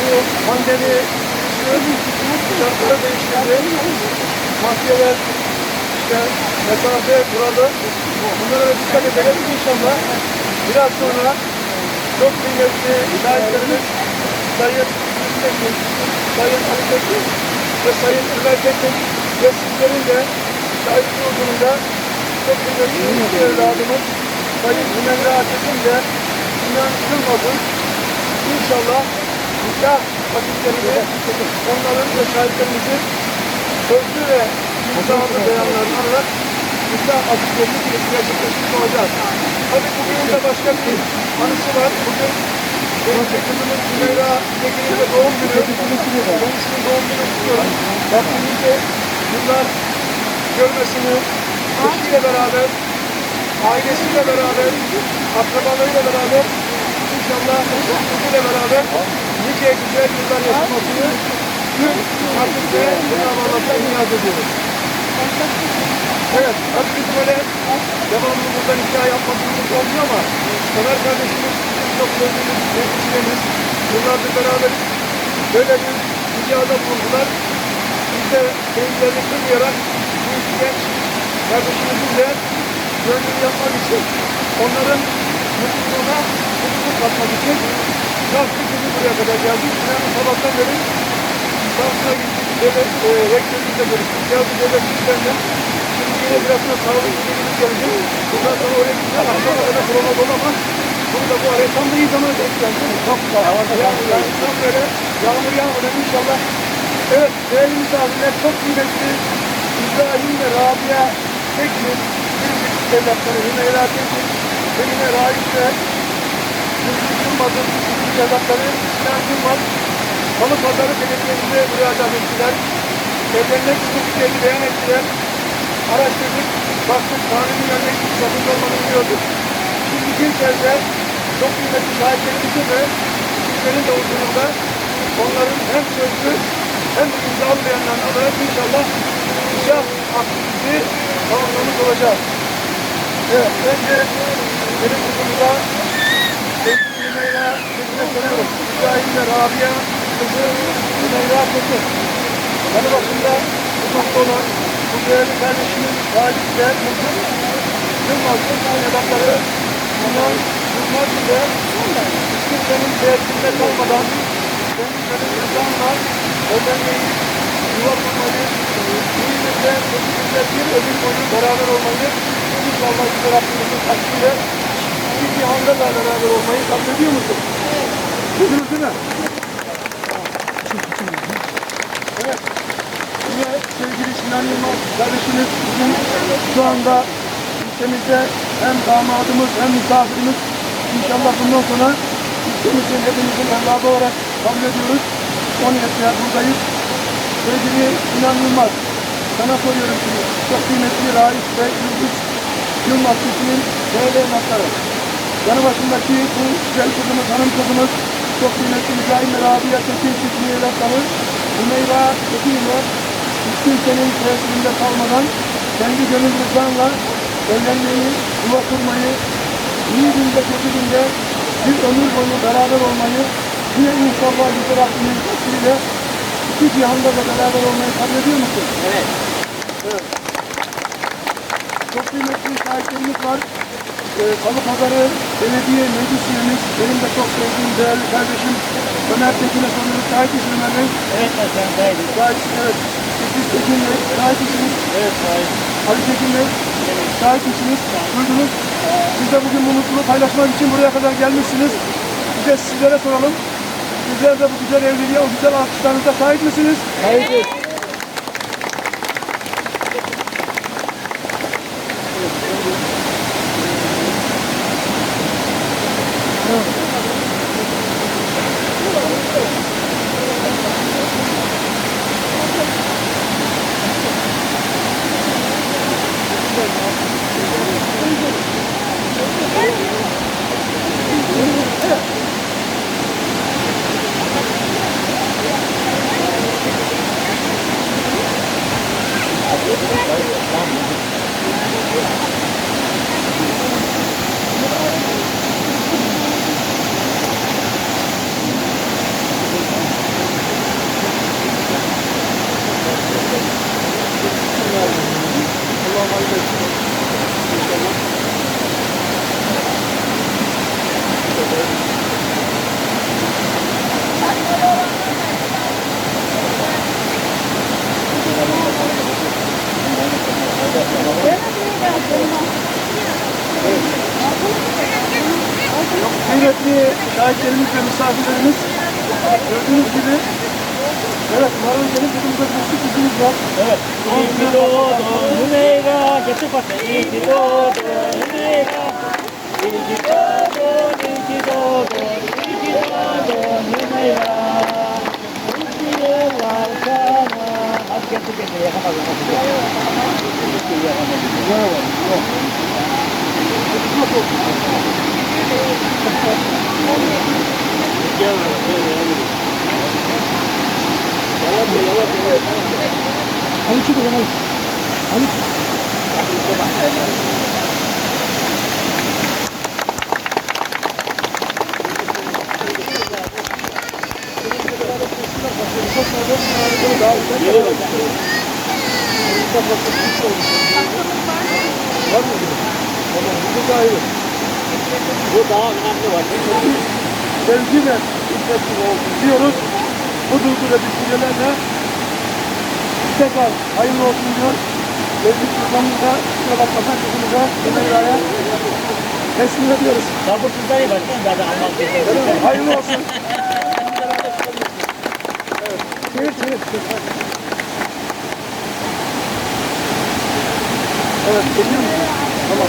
Bu pandemi şartları değiştirdi. Maskeler, işte mesafe kuralı. Bunlara dikkat edelim inşallah. Biraz sonra çok kıymetli şahitlerimiz Sayın Sayın Ali Tekin ve Sayın Ömer Tekin ve sizlerin de şahitli huzurunda çok kıymetli evladımız Sayın Hümeyra Tekin de Sinan Yılmaz'ın İnşallah nikah vakitlerini onların ve şahitlerimizin sözlü ve imzalı beyanlarını alarak nikah vakitlerini gerçekleştirmiş olacağız. Tabii bugün de başka bir anısı var. Bugün benim kızımın Sümeyra Tekin'in de doğum günü. Kendisinin doğum günü kutluyorum. Rabbim nice yıllar görmesini, eşiyle beraber, ailesiyle beraber, akrabalarıyla beraber İnşallah ile beraber nice güzel yıllar yaşamasını tüm ve Cenab-ı Allah'tan niyaz ediyoruz. Evet, tabii biz böyle devamlı burada nikah yapmamız olmuyor ama Ömer kardeşimiz çok sevdiğimiz sevgililerimiz yıllardır beraberiz. Böyle bir ricada bulundular. De sevgilerini kırmayarak bu iki genç kardeşimizin de gönlünü yapmak için onların mutluluğuna mutluluk katmak için kalktık bizi buraya kadar geldik. Yani sabahtan beri Samsun'a gittik. Devlet, e, rektörümüzle görüştük. Geldi devlet büyüklerinden. Şimdi yine biraz sonra sağlık müdürümüz gelecek. Bundan sonra oraya gideceğiz. Akşama kadar prova dolu ama bunu da bu araya tam da iyi zamana denk geldi. Çok güzel. Havada yani, yani tam böyle yağmur yağmadan inşallah. Evet değerli misafirler çok kıymetli İbrahim ve Rabia Tekin bir evlatları Hümeyra Tekin yine Raif ve Türkçü Yılmaz'ın ikinci evlatları Sinan Yılmaz Salı Pazarı Belediye'mize müracaat ettiler. Evlenmek istediklerini beyan ettiler. Araştırdık, baktık, kanuni vermek için sakınca olmanı biliyorduk. Şimdi bir kez de çok kıymetli şahitlerimizin ve sizlerin de huzurunda onların hem sözlü hem imzalı beyanlarını alarak inşallah nikah aktivitesi tamamlamış olacağız. Evet, önce benim kızımıza sevgili Hümeyra Tekin'e soruyorum. İbrahim ve Rabia kızı Hümeyra Tekin. Yanı başında uzakta olan bu değerli kardeşimiz Galip ve Mutlu Yılmaz'ın evlatları Sinan Yılmaz ile kimsenin tehditinde kalmadan kendileri rızanla evlenmeyi, yuva kurmayı, iyimizde, kötümüzde bir ömür boyu beraber olmayı inşallah Yüce Rabbimizin takdiriyle iki cihanda da beraber olmayı kabul ediyor musun? Evet. Duydunuz değil mi? Evet. Yine sevgili Sinan Yılmaz kardeşimiz bizim şu anda ülkemizde hem damadımız hem misafirimiz inşallah bundan sonra ülkemizin hepimizin evladı olarak kabul ediyoruz. Niyetle buradayız. Sevgili Sinan Yılmaz, sana soruyorum şimdi. Çok kıymetli Raif ve Yıldız Yılmaz Tekin'in değerli evlatları. Yanı başındaki bu güzel kızımız, hanım kızımız, çok kıymetli İbrahim ve Rabia Tekin Tekin'in evlatları. Hümeyra Tekin'le hiç kimsenin tesirinde kalmadan kendi gönül rızanla evlenmeyi, yuva kurmayı, iyi günde kötü günde bir ömür boyu beraber olmayı yine inşallah Yüce Rabbimin takdiriyle iki cihanda da beraber olmayı kabul ediyor musun? Evet. Evet. Çok kıymetli şahitlerimiz var. Ee, Salı Pazarı Belediye Meclis Üyemiz, benim de çok sevdiğim değerli kardeşim Ömer Tekin'e soruyoruz. Şahit misin Ömer Bey? Evet başkanım saydım. Şahitsin evet. Siz Tekin Bey, şahit misiniz? Evet saydım. Ali Tekin Bey, şahit misiniz? Duydunuz. Siz de bugün bu mutluluğu paylaşmak için buraya kadar gelmişsiniz. Bir de sizlere soralım. Sizler de bu güzel evliliğe, o güzel alkışlarınıza şahit misiniz? Haydi. Kıymetli şahitlerimiz ve misafirlerimiz gördüğünüz gibi Evet, Marul gelip burada bir kızımız var. Evet. İyi ki doğdun Hümeyra. Getir bakayım. İyi ki doğdun Hümeyra. İyi ki doğdun, iyi ki doğdun, iyi ki doğdun Hümeyra. Mutlu yıllar sana. Hadi getir Var mı? Tamam, bu da ayrı. Bu daha önemli var. sevgi ve hizmetli olsun diyoruz. Bu duygu ve düşüncelerle tekrar hayırlı olsun diyor. Mevcut Sultanımıza, kusura bakmasan kızımıza, Ömer'e teslim ediyoruz. Sabırsızlar iyi bak. Zaten gerekiyor. Hayırlı olsun. Evet, geliyor musun? Tamam.